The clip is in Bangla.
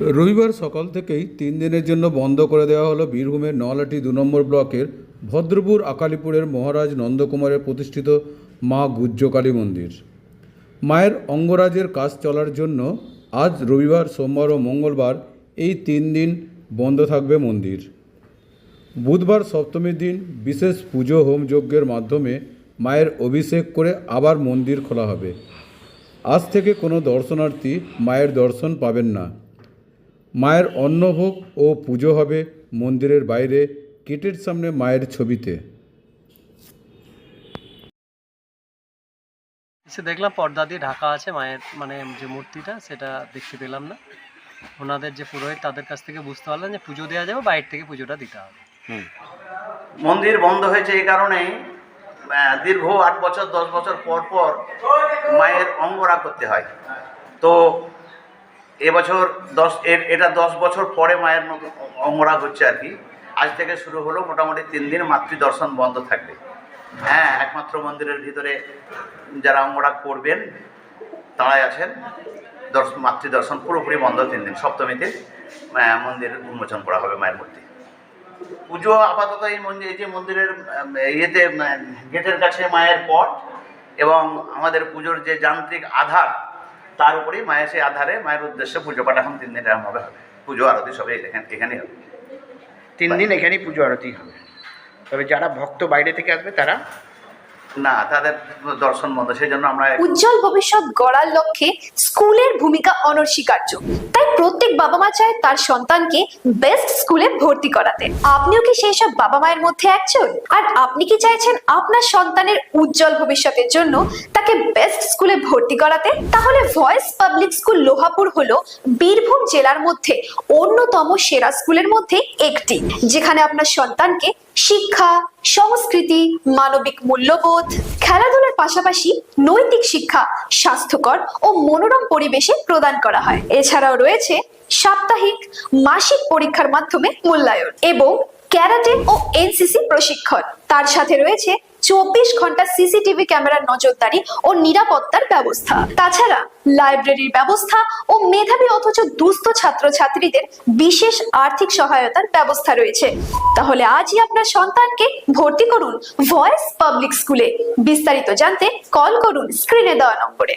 রবিবার সকাল থেকেই তিন দিনের জন্য বন্ধ করে দেওয়া হলো বীরভূমের নলাটি দু নম্বর ব্লকের ভদ্রপুর আকালিপুরের মহারাজ নন্দকুমারের প্রতিষ্ঠিত মা গুজ্জকালী মন্দির। মায়ের অঙ্গরাজের কাজ চলার জন্য আজ রবিবার, সোমবার ও মঙ্গলবার এই তিন দিন বন্ধ থাকবে মন্দির। বুধবার সপ্তমীর দিন বিশেষ পুজো হোম যজ্ঞের মাধ্যমে মায়ের অভিষেক করে আবার মন্দির খোলা হবে। আজ থেকে কোনো দর্শনার্থী মায়ের দর্শন পাবেন না। মায়ের অন্নভোগ ও পুজো হবে মন্দিরের বাইরে গেটের সামনে মায়ের ছবিতে। এসে দেখলাম পর্দা দিয়ে ঢাকা আছে মায়ের মানে যে মূর্তিটা সেটা দেখতে পেলাম না। ওনাদের যে পুরোহিত তাদের কাছ থেকে বুঝতে পারলাম যে পুজো দেওয়া যাবে বাইরে থেকে পুজোটা দিতে হবে। মন্দির বন্ধ হয়েছে এই কারণেই দীর্ঘ আট বছর দশ বছর পর পর মায়ের অঙ্গরা করতে হয়। তো এবছর দশ, এর, এটা দশ বছর পরে মায়ের নতুন অঙ্গরা হচ্ছে আর কি। আজ থেকে শুরু হলো মোটামুটি তিন দিন মাতৃ দর্শন বন্ধ থাকবে। হ্যাঁ একমাত্র মন্দিরের ভিতরে যারা অঙ্গরাগ করবেন, তারাই আছেন। দর্শন মাতৃ দর্শন পুরোপুরি বন্ধ তিন দিন সপ্তমীতে মন্দির উন্মোচন করা হবে মায়ের মূর্তি। পুজো আপাতত এই মন্দির এই যে মন্দিরের ইয়েতে গেটের কাছে মায়ের পট এবং আমাদের পুজোর যে যান্ত্রিক আধার তার উপরেই মায়ের সেই আধারে মায়ের উদ্দেশ্যে পুজো পাঠ এখন তিন দিন এরকম হবে। পুজো আরতি সবই এখানে এখানেই হবে। তিন দিন এখানেই পুজো আরতি হবে। তবে যারা ভক্ত বাইরে থেকে আসবে তারা না তাদের দর্শন বন্ধ। সেই জন্য আমরা উজ্জ্বল ভবিষ্যৎ গড়ার লক্ষ্যে স্কুলের ভূমিকা অনস্বীকার্য তাই প্রত্যেক বাবা মা চায় তার সন্তানকে বেস্ট স্কুলে ভর্তি করাতে। আপনিও কি সেই সব বাবা মায়ের মধ্যে একজন? আর আপনি কি চাইছেন আপনার সন্তানের উজ্জ্বল ভবিষ্যতের জন্য তাকে বেস্ট স্কুলে ভর্তি করাতে, তাহলে ভয়েস পাবলিক স্কুল লোহাপুর হলো বীরভূম জেলার মধ্যে অন্যতম সেরা স্কুলের মধ্যে একটি, যেখানে আপনার সন্তানকে শিক্ষা, সংস্কৃতি, মানবিক মূল্যবোধ, খেলাধুলার পাশাপাশি নৈতিক শিক্ষা, স্বাস্থ্যকর ও মনোরম পরিবেশে প্রদান করা হয়। এছাড়াও রয়েছে সাপ্তাহিক মাসিক পরীক্ষার মাধ্যমে মূল্যায়ন এবং ক্যারাটে ও এনসিসি প্রশিক্ষণ। তার সাথে রয়েছে চব্বিশ ঘণ্টা সিসিটিভি ক্যামেরার নজরদারি ও নিরাপত্তার ব্যবস্থা। তাছাড়া লাইব্রেরির ব্যবস্থা ও মেধাবী অথচ দুস্থ ছাত্রছাত্রীদের বিশেষ আর্থিক সহায়তার ব্যবস্থা রয়েছে। তাহলে আজই আপনার সন্তানকে ভর্তি করুন ভয়েস পাবলিক স্কুলে বিস্তারিত জানতে কল করুন স্ক্রিনে দেওয়া নম্বরে।